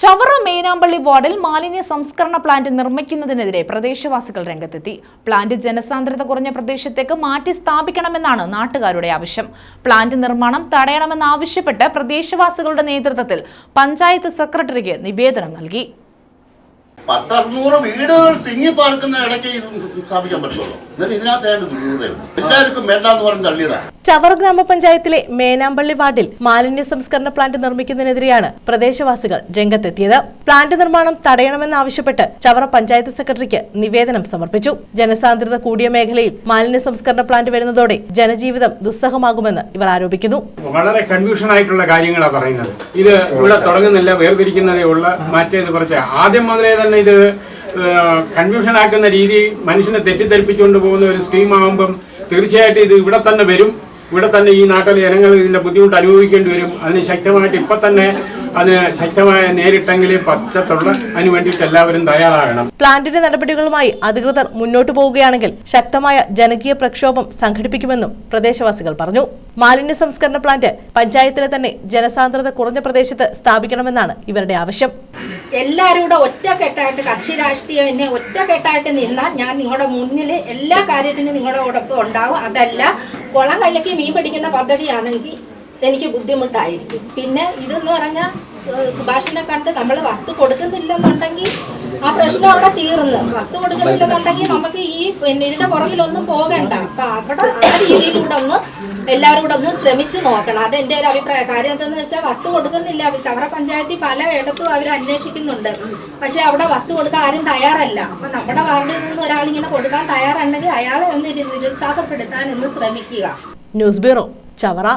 ചവറ മേനാമ്പള്ളി വാർഡിൽ മാലിന്യ സംസ്കരണ പ്ലാന്റ് നിർമ്മിക്കുന്നതിനെതിരെ പ്രദേശവാസികൾ രംഗത്തെത്തി. പ്ലാന്റ് ജനസാന്ദ്രത കുറഞ്ഞ പ്രദേശത്തേക്ക് മാറ്റി സ്ഥാപിക്കണമെന്നാണ് നാട്ടുകാരുടെ ആവശ്യം. പ്ലാന്റ് നിർമ്മാണം തടയണമെന്നാവശ്യപ്പെട്ട് പ്രദേശവാസികളുടെ നേതൃത്വത്തിൽ പഞ്ചായത്ത് സെക്രട്ടറിക്ക് നിവേദനം നൽകി. പത്തറുന്നൂറ് വീടുകൾ തിങ്ങി പാർക്കുന്ന ഇടയ്ക്ക് സ്ഥാപിക്കാൻ പറ്റുള്ളൂ. എല്ലാവർക്കും വേണ്ടെന്ന് പറഞ്ഞ് തള്ളിയതാ ചവറ ഗ്രാമപഞ്ചായത്തിലെ മേനാമ്പള്ളി വാർഡിൽ മാലിന്യ സംസ്കരണ പ്ലാന്റ് നിർമ്മിക്കുന്നതിനെതിരെയാണ് പ്രദേശവാസികൾ രംഗത്തെത്തിയത്. പ്ലാന്റ് നിർമ്മാണം തടയണമെന്നാവശ്യപ്പെട്ട് ചവറ പഞ്ചായത്ത് സെക്രട്ടറിക്ക് നിവേദനം സമർപ്പിച്ചു. ജനസാന്ദ്രത കൂടിയ മേഖലയിൽ മാലിന്യ സംസ്കരണ പ്ലാന്റ് വരുന്നതോടെ ജനജീവിതം ദുസ്സഹമാകുമെന്ന് ഇവർ ആരോപിക്കുന്നു. വളരെ കൺഫ്യൂഷൻ ആയിട്ടുള്ള കാര്യങ്ങളാണ് പറയുന്നത്. ഇത് ഇവിടെ തുടങ്ങുന്നില്ല വേർതിരിക്കുന്നതേ ഉള്ള. മറ്റേത് കുറച്ച് ആദ്യം മുതലേ തന്നെ ഇത് കൺഫ്യൂഷൻ ആക്കുന്ന രീതി മനുഷ്യനെ തെറ്റിദ്ധരിപ്പിച്ചുകൊണ്ട് പോകുന്ന ഒരു സ്കീം ആകുമ്പം തീർച്ചയായിട്ടും ഇത് ഇവിടെ തന്നെ വരും. ഇവിടെ തന്നെ ഈ നാട്ടിലെ ജനങ്ങൾ ഇതിന്റെ ബുദ്ധിമുട്ട് അനുഭവിക്കേണ്ടി വരും. അതിന് ശക്തമായിട്ട് ഇപ്പൊ തന്നെ അതിന് ശക്തമായ നേരിട്ടെങ്കിൽ പറ്റത്തുള്ള. അതിന് വേണ്ടിയിട്ട് എല്ലാവരും തയ്യാറാകണം. പ്ലാന്റിന്റെ നടപടികളുമായി അധികൃതർ മുന്നോട്ട് പോവുകയാണെങ്കിൽ ശക്തമായ ജനകീയ പ്രക്ഷോഭം സംഘടിപ്പിക്കുമെന്നും പ്രദേശവാസികൾ പറഞ്ഞു. മാലിന്യ സംസ്കരണ പ്ലാന്റ് പഞ്ചായത്തിലെ തന്നെ ജനസാന്ദ്രത കുറഞ്ഞ പ്രദേശത്ത് സ്ഥാപിക്കണമെന്നാണ് ഇവരുടെ ആവശ്യം. എല്ലാവരും കൂടെ ഒറ്റക്കെട്ടായിട്ട് കക്ഷി രാഷ്ട്രീയം എന്നെ ഒറ്റക്കെട്ടായിട്ട് നിന്നാൽ ഞാൻ നിങ്ങളുടെ മുന്നിൽ എല്ലാ കാര്യത്തിനും നിങ്ങളുടെ ഒപ്പം ഉണ്ടാവും. അതല്ല കുളം കലക്കി മീൻ പിടിക്കുന്ന പദ്ധതിയാണെങ്കിൽ എനിക്ക് ബുദ്ധിമുട്ടായിരിക്കും. പിന്നെ ഇതെന്ന് പറഞ്ഞാൽ സുഭാഷിനെ കണ്ട് നമ്മൾ വസ്തു കൊടുക്കുന്നില്ലെന്നുണ്ടെങ്കിൽ ആ പ്രശ്നം അവിടെ തീർന്ന്. വസ്തു കൊടുക്കുന്നില്ലെന്നുണ്ടെങ്കിൽ നമുക്ക് ഈ പിന്നെ ഇതിന്റെ പുറകിലൊന്നും പോകണ്ട. അപ്പൊ അവിടെ ആ രീതിയിലൂടെ ഒന്ന് എല്ലാവരും കൂടെ ഒന്ന് ശ്രമിച്ചു നോക്കണം. അത് എന്റെ ഒരു അഭിപ്രായം. കാര്യം എന്തെന്ന് വെച്ചാൽ വസ്തു കൊടുക്കുന്നില്ല. ചവറ പഞ്ചായത്തിൽ പല ഇടത്തും അവർ അന്വേഷിക്കുന്നുണ്ട്. പക്ഷെ അവിടെ വസ്തു കൊടുക്കാൻ ആരും തയ്യാറല്ല. അപ്പൊ നമ്മുടെ വാർഡിൽ നിന്ന് ഒരാളിങ്ങനെ കൊടുക്കാൻ തയ്യാറുണ്ടെങ്കിൽ അയാളെ ഒന്ന് നിരുത്സാഹപ്പെടുത്താൻ ഒന്ന് ശ്രമിക്കുക. News bureau Chavara.